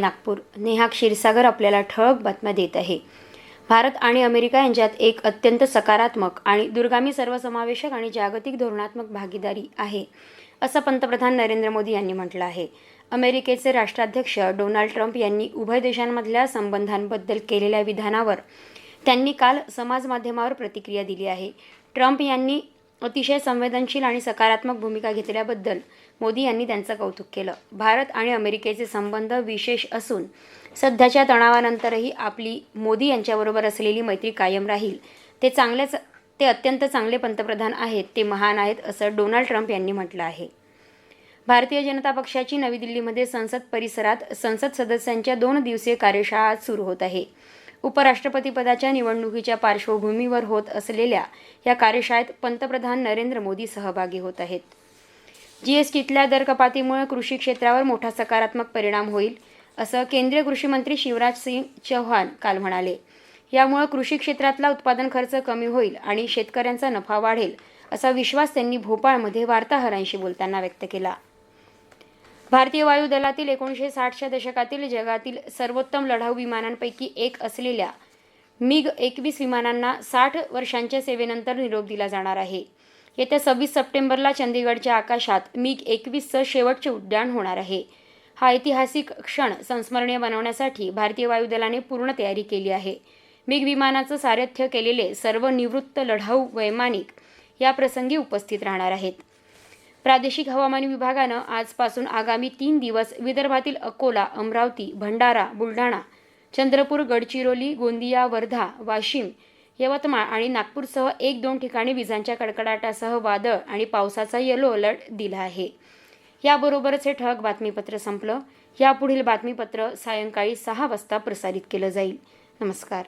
नागपूर. नेहा क्षीरसागर आपल्याला ठळक बातम्या देत आहे. भारत आणि अमेरिका यांच्यात एक अत्यंत सकारात्मक आणि दूरगामी सर्वसमावेशक आणि जागतिक धोरणात्मक भागीदारी आहे असं पंतप्रधान नरेंद्र मोदी यांनी म्हटलं आहे. अमेरिकेचे राष्ट्राध्यक्ष डोनाल्ड ट्रम्प यांनी उभय देशांमधल्या संबंधांबद्दल केलेल्या विधानावर त्यांनी काल समाजमाध्यमावर प्रतिक्रिया दिली आहे. ट्रम्प यांनी अतिशय संवेदनशील आणि सकारात्मक भूमिका घेतल्याबद्दल मोदी यांनी त्यांचं कौतुक केलं. भारत आणि अमेरिकेचे संबंध विशेष असून सध्याच्या तणावानंतरही आपली मोदी यांच्याबरोबर असलेली मैत्री कायम राहील. ते चांगलेच ते अत्यंत चांगले पंतप्रधान आहेत ते महान आहेत असं डोनाल्ड ट्रम्प यांनी म्हटलं आहे. भारतीय जनता पक्षाची नवी दिल्लीमध्ये संसद परिसरात संसद सदस्यांच्या दोन दिवसीय कार्यशाळा सुरू होत आहे. उपराष्ट्रपतीपदाच्या निवडणुकीच्या पार्श्वभूमीवर होत असलेल्या या कार्यशाळेत पंतप्रधान नरेंद्र मोदी सहभागी होत आहेत. जीएसटीतल्या दर कपातीमुळे कृषी क्षेत्रावर मोठा सकारात्मक परिणाम होईल असं केंद्रीय कृषी मंत्री शिवराज सिंग चौहान काल म्हणाले. यामुळे कृषी क्षेत्रातला उत्पादन खर्च कमी होईल आणि शेतकऱ्यांचा नफा वाढेल असा विश्वास त्यांनी भोपाळमध्ये वार्ताहरांशी बोलताना व्यक्त केला. भारतीय वायुदलातील एकोणीसशे साठच्या दशकातील जगातील सर्वोत्तम लढाऊ विमानांपैकी एक असलेल्या मिग एकवीस विमानांना साठ वर्षांच्या सेवेनंतर निरोप दिला जाणार आहे. येत्या सव्वीस सप्टेंबरला चंदीगडच्या आकाशात मिग एकवीसचं शेवटचे उड्डाण होणार आहे. हा ऐतिहासिक क्षण संस्मरणीय बनवण्यासाठी भारतीय वायुदलाने पूर्ण तयारी केली आहे. मिग विमानाचं सारथ्य केलेले सर्व निवृत्त लढाऊ वैमानिक या प्रसंगी उपस्थित राहणार आहेत. प्रादेशिक हवामान विभागानं आजपासून आगामी तीन दिवस विदर्भातील अकोला अमरावती भंडारा बुलढाणा चंद्रपूर गडचिरोली गोंदिया वर्धा वाशिम यवतमाळ आणि नागपूरसह एक दोन ठिकाणी विजांच्या कडकडाटासह वादळ आणि पावसाचा येलो अलर्ट दिला आहे. याबरोबरच हे ठळक बातमीपत्र संपलं. यापुढील बातमीपत्र सायंकाळी सहा वाजता प्रसारित केलं जाईल. नमस्कार.